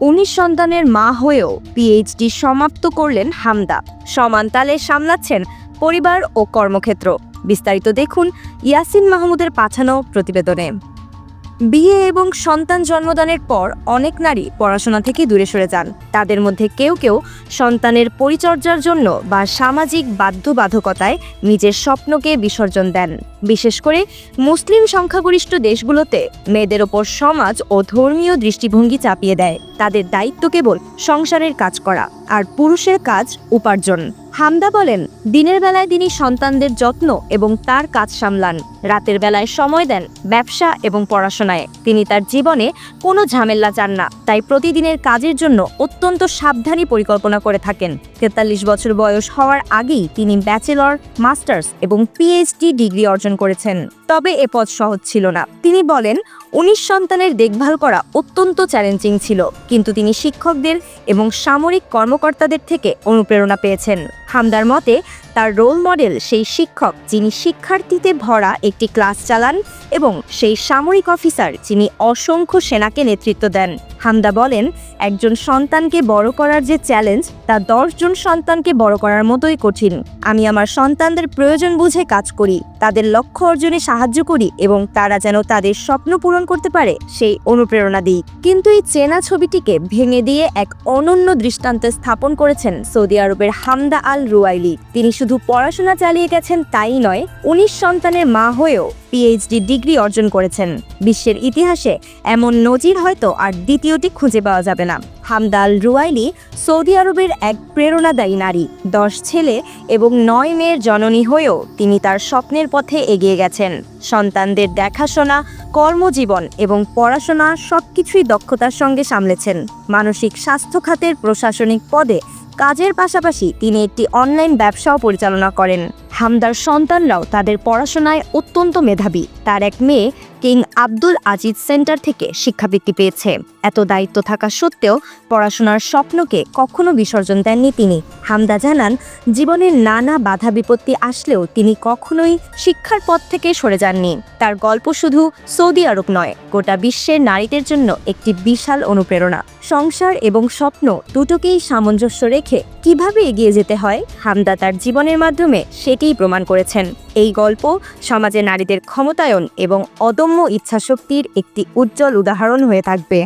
উনিশ সন্তানের মা হয়েও পিএইচডি সমাপ্ত করলেন হামদা। সমান তালে সামলাচ্ছেন পরিবার ও কর্মক্ষেত্র। বিস্তারিত দেখুন ইয়াসিন মাহমুদের পাঠানো প্রতিবেদনে। বিয়ে এবং সন্তান জন্মদানের পর অনেক নারী পড়াশোনা থেকে দূরে সরে যান। তাদের মধ্যে কেউ কেউ সন্তানের পরিচর্যার জন্য বা সামাজিক বাধ্যবাধকতায় নিজের স্বপ্নকে বিসর্জন দেন। বিশেষ করে মুসলিম সংখ্যাগরিষ্ঠ দেশগুলোতে মেয়েদের ওপর সমাজ ও ধর্মীয় দৃষ্টিভঙ্গি চাপিয়ে দেয়। তাদের দায়িত্ব কেবল সংসারের কাজ করা আর পুরুষের কাজ উপার্জন। হামদা বলেন, দিনের বেলায় তিনি সন্তানদের যত্ন এবং তার কাজ সামলান। রাতের বেলায় সময় দেন ব্যবসা এবং পড়াশোনায়। তিনি তার জীবনে কোনো ঝামেলা চান না, তাই প্রতিদিনের কাজের জন্য অত্যন্ত সাবধানী পরিকল্পনা করে থাকেন। তেতাল্লিশ বছর বয়স হওয়ার আগেই তিনি ব্যাচেলর, মাস্টার্স এবং পিএইচডি ডিগ্রি অর্জন করেছেন। তবে এ পথ সহজ ছিল না। তিনি বলেন, উনিশ সন্তানের দেখভাল করা অত্যন্ত চ্যালেঞ্জিং ছিল, কিন্তু তিনি শিক্ষকদের এবং সামরিক কর্মকর্তাদের থেকে অনুপ্রেরণা পেয়েছেন। হামদার মতে, তার রোল মডেল সেই শিক্ষক যিনি শিক্ষার্থীতে ভরা একটি ক্লাস চালান এবং সেই সামরিক অফিসার যিনি অসংখ্য সেনাকে নেতৃত্ব দেন। হামদা বলেন, একজন সন্তানকে বড় করার যে চ্যালেঞ্জ, তা দশজন সন্তানকে বড় করার মতোই কঠিন। আমি আমার সন্তানদের প্রয়োজন বুঝে কাজ করি, তাদের লক্ষ্য অর্জনে সাহায্য করি এবং তারা যেন তাদের স্বপ্ন পূরণ করতে পারে, সেই অনুপ্রেরণা দিই। কিন্তু এই চেনা ছবিটিকে ভেঙে দিয়ে এক অনন্য দৃষ্টান্ত স্থাপন করেছেন সৌদি আরবের হামদা আল রুয়াইলি তিনি শুধু পড়াশোনা চালিয়ে গেছেন তাই নয়, উনিশ সন্তানের মা হয়েও পিএইচডি ডিগ্রি অর্জন করেছেন। বিশ্বের ইতিহাসে এমন নজির হয়তো আর দ্বিতীয়টি খুঁজে পাওয়া যাবে না। হামদাল রুয়াইলি সৌদি আরবের এক প্রেরণাদায়ী নারী, দশ ছেলে এবং নয় মেয়ের জননী হয়েও তিনি তার স্বপ্নের পথে এগিয়ে গেছেন। সন্তানদের দেখাশোনা, কর্মজীবন এবং পড়াশোনা সবকিছুই দক্ষতার সঙ্গে সামলেছেন। মানসিক স্বাস্থ্য খাতের প্রশাসনিক পদে কাজের পাশাপাশি তিনি একটি অনলাইন ব্যবসাও পরিচালনা করেন। হামদার সন্তানরাও তাদের পড়াশোনায় অত্যন্ত মেধাবী। তার এক মেয়ে কিং আব্দুল আজিজ সেন্টার থেকে শিক্ষাবৃত্তি পেয়েছে। এত দায়িত্ব থাকা সত্ত্বেও পড়াশোনার স্বপ্নকে কখনো বিসর্জন দেননি তিনি। হামদা জানান, জীবনের নানা বাধা বিপত্তি আসলেও তিনি কখনোই শিক্ষার পথ থেকে সরে যাননি। তার গল্প শুধু সৌদি আরব নয়, গোটা বিশ্বের নারীদের জন্য একটি বিশাল অনুপ্রেরণা। সংসার এবং স্বপ্ন দুটোকেই সামঞ্জস্য রেখে কীভাবে এগিয়ে যেতে হয়, হামদা তার জীবনের মাধ্যমে সেটিই প্রমাণ করেছেন। এই গল্প সমাজে নারীদের ক্ষমতায়ন এবং অদম্য ইচ্ছাশক্তির একটি উজ্জ্বল উদাহরণ হয়ে থাকবে।